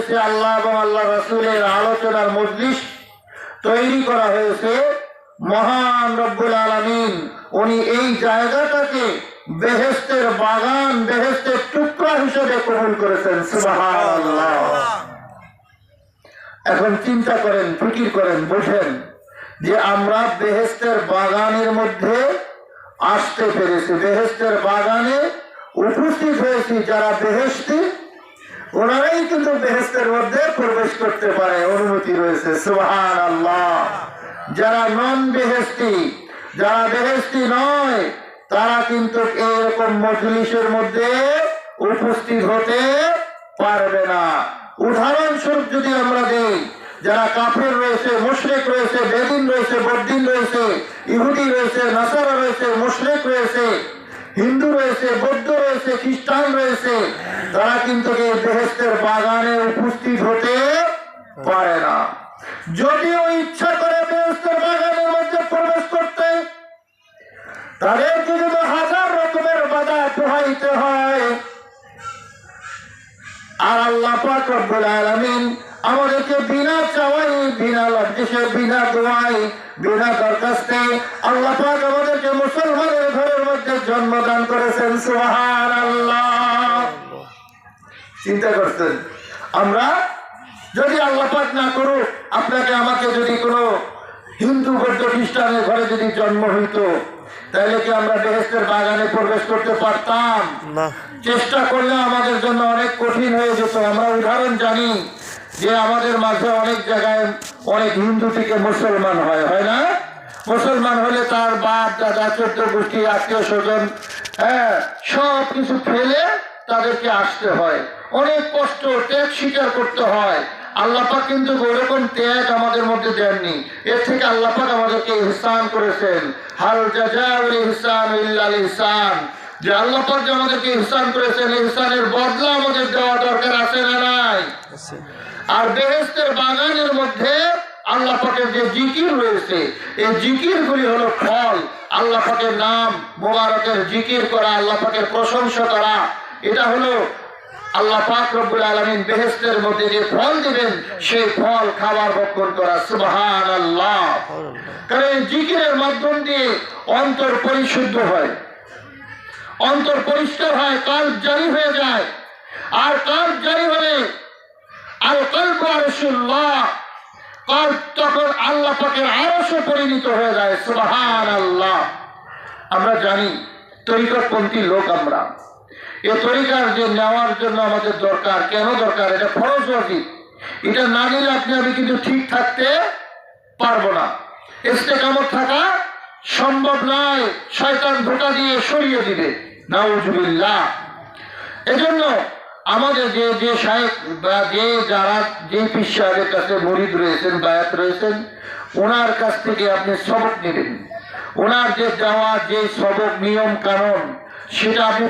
হয়েছে আল্লাহ এবং আল্লাহ রসুলের আলোচনার মজলিস তৈরি করা হয়েছে। মহান রব্বুল আলমিন, উনি এই জায়গাটাকে বেহেস্তের বাগান বেহেস্তের টুকরা হিসেবে কবুল করেছেন। এখন চিন্তা করেন, ফিকির করেন, বোঝেন যে আমরা বেহেস্তের বাগানের মধ্যে আসতে পেরেছি। বেহেস্তের বাগানে উপস্থিত হয়েছি যারা বেহেস্তি ওনারাই কিন্তু বেহেস্তের মধ্যে প্রবেশ করতে পারে, অনুমতি রয়েছে সুহান আল্লাহ যারা নন বেহেস্তি যারা বেহেস্তি নয়, তারা কিন্তু এরকম মজলিসের মধ্যে উপস্থিত হতে পারবে না। উদাহরণস্বরূপ যদি আমরা দিই, যারা কাফের রয়েছে, মুশরিক রয়েছে, বেদিন রয়েছে, বদ্দিন রয়েছে, ইহুদি রয়েছে, নাসারা রয়েছে, মুশরিক রয়েছে হিন্দু রয়েছে, বৌদ্ধ রয়েছে, খ্রিস্টান রয়েছে, তারা কিন্তু এই বাগানে উপস্থিত হতে পারে না। যদিও ইচ্ছা করে বেহেস্তের বাগানের মধ্যে প্রবেশ করতে তাদেরকে যদি হাজার রকমের বাধা পোহাইতে হয়, আর আল্লাহ আমাদেরকে বিনা চাওয়াই বিনা বিনা দোয়াই বিনা দরখাস্তে আল্লাহ পাক আমাদেরকে মুসলমানের ঘরের মধ্যে জন্মদান করেছেন সুবহান আল্লাহ চিন্তা করছেন? আমরা যদি আল্লাহ পাক না করুক আপনাকে আমাকে যদি কোনো হিন্দু বৌদ্ধ খ্রিস্টানের ঘরে যদি জন্ম হইতো তাহলে কি আমরা বেহেস্তের বাগানে প্রবেশ করতে পারতাম? চেষ্টা করলে আমাদের জন্য অনেক কঠিন হয়ে যেত আমরা উদাহরণ জানি। যে আমাদের মাঝে অনেক জায়গায় অনেক হিন্দু থেকে মুসলমান হয় হয় না? মুসলমান হলে তার বাপ, দাদা চোদ্দ গোষ্ঠী, আত্মীয় স্বজন হ্যাঁ সব কিছু ফেলে তাদেরকে আসতে হয়। অনেক কষ্ট, ত্যাগ স্বীকার করতে হয়। আল্লাপাক কিন্তু ওরকম ত্যাগ আমাদের মধ্যে দেননি। এর থেকে আল্লাপাক আমাদেরকে ইহসান করেছেন। হাল জাজাউল ইহসান ইল্লাল ইহসান। যে আল্লাহ পাক যে আমাদেরকে ইহসান করেছেন ইহসানের বদলা আমাদের দেওয়া দরকার আছে না নাই। আর বেহেস্তের বাগানের মধ্যে আল্লাহ পাকের যে জিকির রয়েছে এই জিকির গুলি হলো ফল। আল্লাহ পাকের নাম মোবারকের জিকির করা আল্লাহ পাকের প্রশংসা করা। এটা হলো আল্লাহ পাক রব্বুল আলমিন বেহেস্তের মধ্যে যে ফল দিবেন সেই ফল খাবার ভক্ষণ করা। সুবহান আল্লাহ কারণ জিকিরের মাধ্যম দিয়ে অন্তর পরিশুদ্ধ হয়। অন্তর পরিষ্কার হয় কাল জারি হয়ে যায়। আর কাল জারি হলে আর কল্প আরশুল্লাহ কাল তখন আল্লাহ পাকের আরশে পরিণত হয়ে যায় সুবহান আল্লাহ আমরা জানি তরিকতপন্থী লোক আমরা। এ তরিকার যে নেওয়ার জন্য আমাদের দরকার, কেন দরকার? এটা ফরজ ওয়াজিব। এটা না নিলে আপনি আমি কিন্তু ঠিক থাকতে পারব না। ইস্তেকামত থাকা সম্ভব নয়, শয়তান ধোকা দিয়ে সরিয়ে দিবে। নিয়ম, কানুন, সেটা আপনি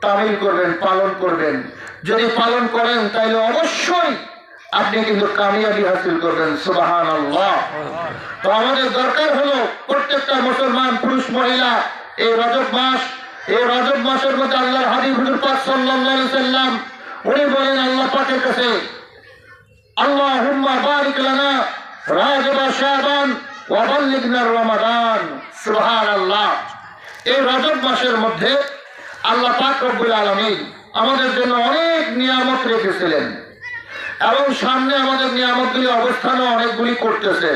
তামিল করবেন, পালন করবেন। যদি পালন করেন তাহলে অবশ্যই আপনি কিন্তু কামিয়াবি হাসিল করবেন সুবাহান তো আমাদের দরকার হলো প্রত্যেকটা মুসলমান, পুরুষ, মহিলা এই রজব মাস, এই রজব মাসের মধ্যে আল্লাহর হাবিব হুজুর পাক সাল্লাল্লাহু সাল্লাম উনি বলেন আল্লাহ পাকের কাছে, আল্লাহুম্মা বারিক লানা রাজব শাবান ওয়া বাল্লিগনা রমাদান। সুবহানাল্লাহ। এই রজব মাসের মধ্যে আল্লাহ পাক রব্বুল আলামিন আমাদের জন্য অনেক নিয়ামত রেখেছিলেন এবং সামনে আমাদের নিয়ামতগুলি অবস্থানও অনেকগুলি করতেছে।